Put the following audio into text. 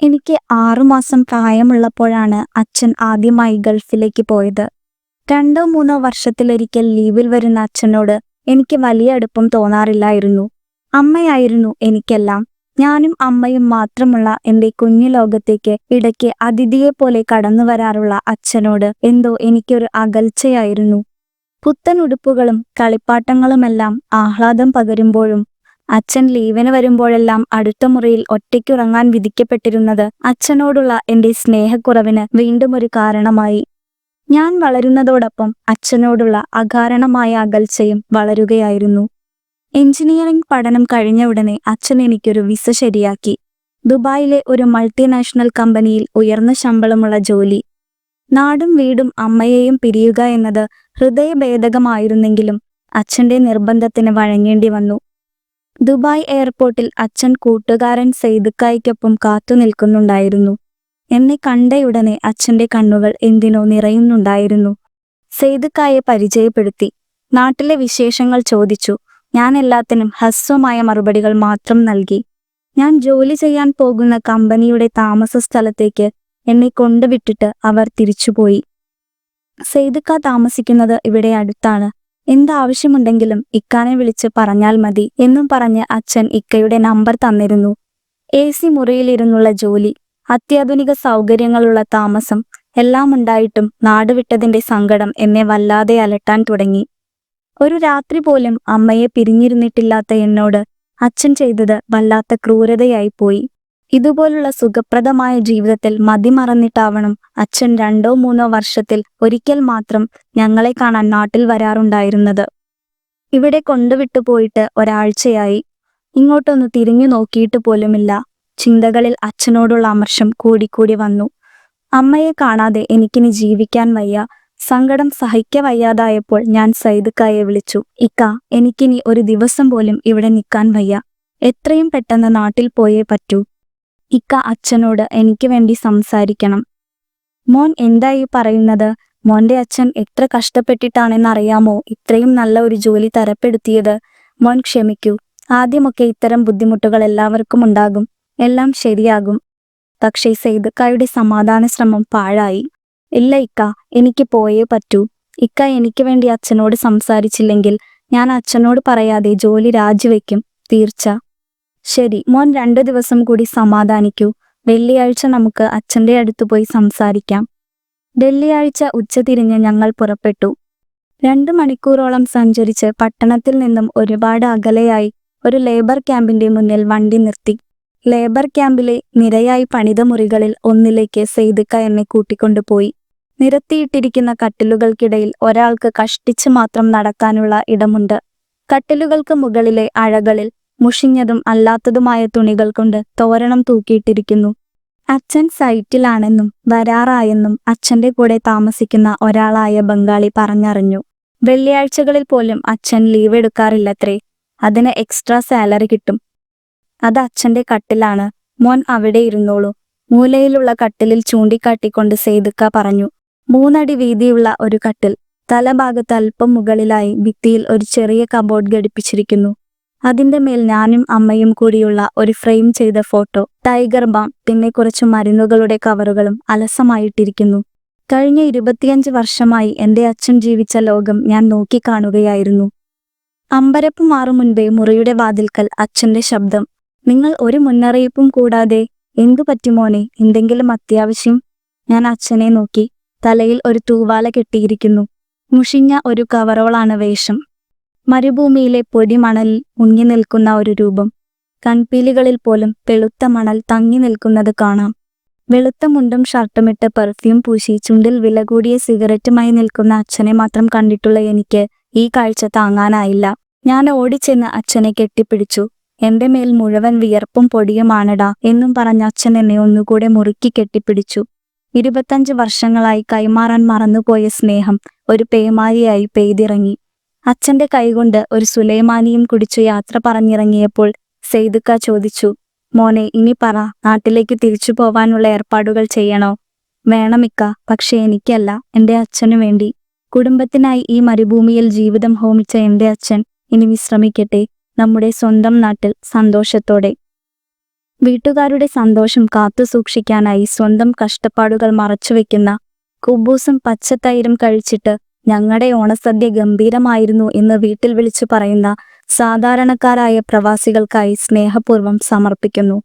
എനിക്ക് ആറുമാസം പ്രായമുള്ളപ്പോഴാണ് അച്ഛൻ ആദ്യമായി ഗൾഫിലേക്ക് പോയത്. രണ്ടോ മൂന്നോ വർഷത്തിലൊരിക്കൽ ലീവിൽ വരുന്ന അച്ഛനോട് എനിക്ക് വലിയ അടുപ്പം തോന്നാറില്ലായിരുന്നു. അമ്മയായിരുന്നു എനിക്കെല്ലാം. ഞാനും അമ്മയും മാത്രമുള്ള എന്റെ കുഞ്ഞു ലോകത്തേക്ക് ഇടയ്ക്ക് അതിഥിയെപ്പോലെ കടന്നു വരാറുള്ള അച്ഛനോട് എന്തോ എനിക്കൊരു അകൽച്ചയായിരുന്നു. പുത്തൻ ഉടുപ്പുകളും കളിപ്പാട്ടങ്ങളുമെല്ലാം ആഹ്ലാദം പകരുമ്പോഴും അച്ഛൻ ലീവിന് വരുമ്പോഴെല്ലാം അടുത്ത മുറിയിൽ ഒറ്റയ്ക്കുറങ്ങാൻ വിധിക്കപ്പെട്ടിരുന്നത് അച്ഛനോടുള്ള എന്റെ സ്നേഹക്കുറവിന് വീണ്ടും ഒരു കാരണമായി. ഞാൻ വളരുന്നതോടൊപ്പം അച്ഛനോടുള്ള അകാരണമായ അകൽച്ചയും വളരുകയായിരുന്നു. എഞ്ചിനീയറിംഗ് പഠനം കഴിഞ്ഞ ഉടനെ അച്ഛൻ എനിക്കൊരു വിസ ശരിയാക്കി. ദുബായിലെ ഒരു മൾട്ടിനാഷണൽ കമ്പനിയിൽ ഉയർന്ന ശമ്പളമുള്ള ജോലി. നാടും വീടും അമ്മയെയും പിരിയുക എന്നത് ഹൃദയഭേദകമായിരുന്നെങ്കിലും അച്ഛന്റെ നിർബന്ധത്തിന് വഴങ്ങേണ്ടി വന്നു. ദുബായ് എയർപോർട്ടിൽ അച്ഛൻ കൂട്ടുകാരൻ സെയ്ദുക്കായ്ക്കൊപ്പം കാത്തു നിൽക്കുന്നുണ്ടായിരുന്നു. എന്നെ കണ്ടയുടനെ അച്ഛന്റെ കണ്ണുകൾ എന്തിനോ നിറയുന്നുണ്ടായിരുന്നു. സെയ്ദുക്കായെ പരിചയപ്പെടുത്തി. നാട്ടിലെ വിശേഷങ്ങൾ ചോദിച്ചു. ഞാൻ എല്ലാത്തിനും ഹ്രസ്വമായ മറുപടികൾ മാത്രം നൽകി. ഞാൻ ജോലി ചെയ്യാൻ പോകുന്ന കമ്പനിയുടെ താമസ സ്ഥലത്തേക്ക് എന്നെ കൊണ്ടുവിട്ടിട്ട് അവർ തിരിച്ചുപോയി. സെയ്ദുക്ക താമസിക്കുന്നത് ഇവിടെ അടുത്താണ്. എന്താവശ്യമുണ്ടെങ്കിലും ഇക്കാനെ വിളിച്ച് പറഞ്ഞാൽ മതി എന്നും പറഞ്ഞ് അച്ഛൻ ഇക്കയുടെ നമ്പർ തന്നിരുന്നു. എ സി മുറിയിലിരുന്നുള്ള ജോലി അത്യാധുനിക സൗകര്യങ്ങളുള്ള താമസം എല്ലാം ഉണ്ടായിട്ടും നാടുവിട്ടതിന്റെ സങ്കടം എന്നെ വല്ലാതെ അലട്ടാൻ തുടങ്ങി. ഒരു രാത്രി പോലും അമ്മയെ പിരിഞ്ഞിരുന്നിട്ടില്ലാത്ത എന്നോട് അച്ഛൻ ചെയ്തത് വല്ലാത്ത ക്രൂരതയായിപ്പോയി. ഇതുപോലുള്ള സുഖപ്രദമായ ജീവിതത്തിൽ മതിമറന്നിട്ടാവണം അച്ഛൻ രണ്ടോ മൂന്നോ വർഷത്തിൽ ഒരിക്കൽ മാത്രം ഞങ്ങളെ കാണാൻ നാട്ടിൽ വരാറുണ്ടായിരുന്നത്. ഇവിടെ കൊണ്ടുവിട്ടു പോയിട്ട് ഒരാഴ്ചയായി. ഇങ്ങോട്ടൊന്ന് തിരിഞ്ഞു നോക്കിയിട്ട് പോലുമില്ല. ചിന്തകളിൽ അച്ഛനോടുള്ള അമർഷം കൂടിക്കൂടി വന്നു. അമ്മയെ കാണാതെ എനിക്കിനി ജീവിക്കാൻ വയ്യ. സങ്കടം സഹിക്ക വയ്യാതായപ്പോൾ ഞാൻ സൈദുക്കായെ വിളിച്ചു. ഇക്ക എനിക്കിനി ഒരു ദിവസം പോലും ഇവിടെ നിൽക്കാൻ വയ്യ. എത്രയും പെട്ടെന്ന് നാട്ടിൽ പോയേ പറ്റൂ. ഇക്ക അച്ഛനോട് എനിക്ക് വേണ്ടി സംസാരിക്കണം. മോൻ എന്തായി പറയുന്നത്? മോന്റെ അച്ഛൻ എത്ര കഷ്ടപ്പെട്ടിട്ടാണെന്നറിയാമോ? ഇത്രയും നല്ല ഒരു ജോലി തരപ്പെടുത്തിയത്. മോൻ ക്ഷമിക്കൂ. ആദ്യമൊക്കെ ഇത്തരം ബുദ്ധിമുട്ടുകൾ എല്ലാവർക്കും ഉണ്ടാകും. എല്ലാം ശരിയാകും. പക്ഷേ സെയ്ദക്കായുടെ സമാധാന ശ്രമം പാഴായി. ഇല്ല ഇക്ക എനിക്ക് പോയേ പറ്റൂ. ഇക്ക എനിക്ക് വേണ്ടി അച്ഛനോട് സംസാരിച്ചില്ലെങ്കിൽ ഞാൻ അച്ഛനോട് പറയാതെ ജോലി രാജിവെക്കും. തീർച്ച. ശരി മോൻ രണ്ടു ദിവസം കൂടി സമാധാനിക്കൂ. വെള്ളിയാഴ്ച നമുക്ക് അച്ഛന്റെ അടുത്ത് പോയി സംസാരിക്കാം. വെള്ളിയാഴ്ച ഉച്ചതിരിഞ്ഞ് ഞങ്ങൾ പുറപ്പെട്ടു. രണ്ടു മണിക്കൂറോളം സഞ്ചരിച്ച് പട്ടണത്തിൽ നിന്നും ഒരുപാട് അകലെയായി ഒരു ലേബർ ക്യാമ്പിന്റെ മുന്നിൽ വണ്ടി നിർത്തി. ലേബർ ക്യാമ്പിലെ നിരയായി പണിത മുറികളിൽ ഒന്നിലേക്ക് സെയ്തുക്ക എന്നെ കൂട്ടിക്കൊണ്ടുപോയി നിരത്തിയിട്ടിരിക്കുന്ന കട്ടിലുകൾക്കിടയിൽ ഒരാൾക്ക് കഷ്ടിച്ച് മാത്രം നടക്കാനുള്ള ഇടമുണ്ട്. കട്ടിലുകൾക്ക് മുകളിലെ അഴകളിൽ മുഷിഞ്ഞതും അല്ലാത്തതുമായ തുണികൾ കൊണ്ട് തോരണം തൂക്കിയിട്ടിരിക്കുന്നു. അച്ഛൻ സൈറ്റിലാണെന്നും വരാറായെന്നും അച്ഛന്റെ കൂടെ താമസിക്കുന്ന ഒരാളായ ബംഗാളി പറഞ്ഞറിഞ്ഞു. വെള്ളിയാഴ്ചകളിൽ പോലും അച്ഛൻ ലീവ് എടുക്കാറില്ലത്രേ. അതിന് എക്സ്ട്രാ സാലറി കിട്ടും. അത് അച്ഛന്റെ കട്ടിലാണ്. മോൻ അവിടെ ഇരുന്നോളൂ. മൂലയിലുള്ള കട്ടിലിൽ ചൂണ്ടിക്കാട്ടിക്കൊണ്ട് സേതുക്ക പറഞ്ഞു. മൂന്നടി വീതിയുള്ള ഒരു കട്ടിൽ. തലഭാഗത്ത് അല്പം മുകളിലായി ഭിത്തിയിൽ ഒരു ചെറിയ കബോർഡ് ഘടിപ്പിച്ചിരിക്കുന്നു. അതിന്റെ മേൽ ഞാനും അമ്മയും കൂടിയുള്ള ഒരു ഫ്രെയിം ചെയ്ത ഫോട്ടോ. ടൈഗർ ബാം പിന്നെ കുറച്ച് മരുന്നുകളുടെ കവറുകളും അലസമായിട്ടിരിക്കുന്നു. കഴിഞ്ഞ ഇരുപത്തിയഞ്ച് വർഷമായി എന്റെ അച്ഛൻ ജീവിച്ച ലോകം ഞാൻ നോക്കിക്കാണുകയായിരുന്നു. അമ്പരപ്പ് മാറും മുൻപേ മുറിയുടെ വാതിൽക്കൽ അച്ഛന്റെ ശബ്ദം. നിങ്ങൾ ഒരു മുന്നറിയിപ്പും കൂടാതെ എന്തു പറ്റുമോനെ എന്തെങ്കിലും അത്യാവശ്യം? ഞാൻ അച്ഛനെ നോക്കി. തലയിൽ ഒരു തൂവാല കെട്ടിയിരിക്കുന്നു. മുഷിഞ്ഞ ഒരു കവറോളാണ് വേഷം. മരുഭൂമിയിലെ പൊടിമണലിൽ മുങ്ങി നിൽക്കുന്ന ഒരു രൂപം. കൺപീലികളിൽ പോലും തെളുത്ത മണൽ തങ്ങി നിൽക്കുന്നത് കാണാം. വെളുത്ത മുണ്ടും ഷർട്ടുമിട്ട് പെർഫ്യൂം പൂശി ചുണ്ടിൽ വില കൂടിയ സിഗരറ്റുമായി നിൽക്കുന്ന അച്ഛനെ മാത്രം കണ്ടിട്ടുള്ള എനിക്ക് ഈ കാഴ്ച താങ്ങാനായില്ല. ഞാൻ ഓടിച്ചെന്ന് അച്ഛനെ കെട്ടിപ്പിടിച്ചു. എന്റെ മേൽ മുഴുവൻ വിയർപ്പും പൊടിയുമാണടാ എന്നും പറഞ്ഞ അച്ഛൻ എന്നെ ഒന്നുകൂടെ മുറുക്കി കെട്ടിപ്പിടിച്ചു. ഇരുപത്തഞ്ച് വർഷങ്ങളായി കൈമാറാൻ മറന്നുപോയ സ്നേഹം ഒരു പേമാരിയായി പെയ്തിറങ്ങി. അച്ഛന്റെ കൈകൊണ്ട് ഒരു സുലൈമാനിയും കുടിച്ചു യാത്ര പറഞ്ഞിറങ്ങിയപ്പോൾ സെയ്തുക്ക ചോദിച്ചു മോനെ ഇനി പറ നാട്ടിലേക്ക് തിരിച്ചു പോവാനുള്ള ഏർപ്പാടുകൾ ചെയ്യണോ? വേണമിക്ക പക്ഷെ എനിക്കല്ല എന്റെ അച്ഛനു വേണ്ടി. കുടുംബത്തിനായി ഈ മരുഭൂമിയിൽ ജീവിതം ഹോമിച്ച എന്റെ അച്ഛൻ ഇനി വിശ്രമിക്കട്ടെ നമ്മുടെ സ്വന്തം നാട്ടിൽ സന്തോഷത്തോടെ. വീട്ടുകാരുടെ സന്തോഷം കാത്തുസൂക്ഷിക്കാനായി സ്വന്തം കഷ്ടപ്പാടുകൾ മറച്ചുവെക്കുന്ന കുബൂസും പച്ചത്തൈരും കഴിച്ചിട്ട് ഞങ്ങളുടെ ഓണസദ്യ ഗംഭീരമായിരുന്നു എന്ന് വീട്ടിൽ വിളിച്ചു പറയുന്ന സാധാരണക്കാരായ പ്രവാസികൾക്കായി സ്നേഹപൂർവം സമർപ്പിക്കുന്നു.